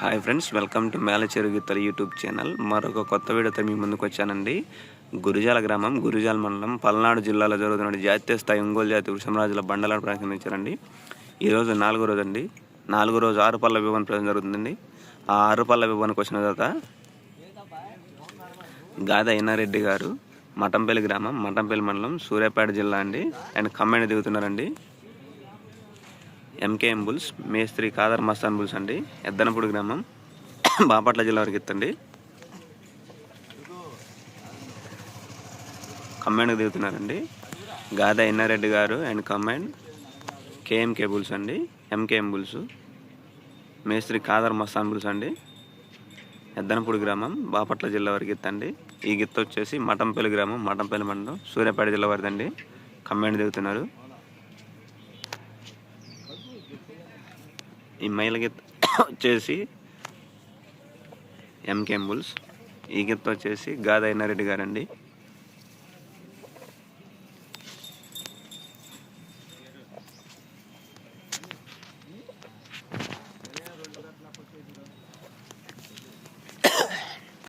Hi friends welcome to mela చెరుగిత్తల YouTube channel మరొక కొత్త వీడియోతో మీ ముందుకు వచ్చానండి. గురుజాల గ్రామం గురుజాల మండలం పల్నాడు జిల్లాలో జరుగుతున్న జాతీయ స్థాయి ఒంగోలు జాతి వృషమరాజుల బండలను ప్రారంభించారండి ఈరోజు నాలుగో రోజు అండి. నాలుగో రోజు ఆరు పళ్ళ విభవన ప్రజలు జరుగుతుందండి. ఆ ఆరు పళ్ళ విభవనకు వచ్చిన తర్వాత గాద ఇన్నారెడ్డి గారు మఠంపల్లి గ్రామం మఠంపల్లి మండలం సూర్యాపేట జిల్లా అండి. అండ్ కమ్మాయిని దిగుతున్నారండి. ఎంకేఎం బుల్స్ మేస్త్రి కాదర్ మస్తాన్ బుల్స్ అండి. ఎద్దనపూడి గ్రామం బాపట్ల జిల్లా వరకు ఎత్తండి. కమాండ్కి దిగుతున్నారండి. గాదా ఎన్నారెడ్డి గారు అండ్ కమాండ్ కేఎంకే బుల్స్ అండి. ఎంకేఎం బుల్స్ మేస్త్రి కాదర్ మస్తాన్ బుల్స్ అండి. ఎద్దనపూడి గ్రామం బాపట్ల జిల్లా వరకు ఎత్తండి. ఈ గిత్త వచ్చేసి మటంపల్లి గ్రామం మటంపల్లి మండలం సూర్యాపేట జిల్లా వరదండి. కమాండ్ దిగుతున్నారు. ఈ మైల గిత్త వచ్చేసి ఎంకేం బుల్స్ ఈ గీత వచ్చేసి గాదా గారండి.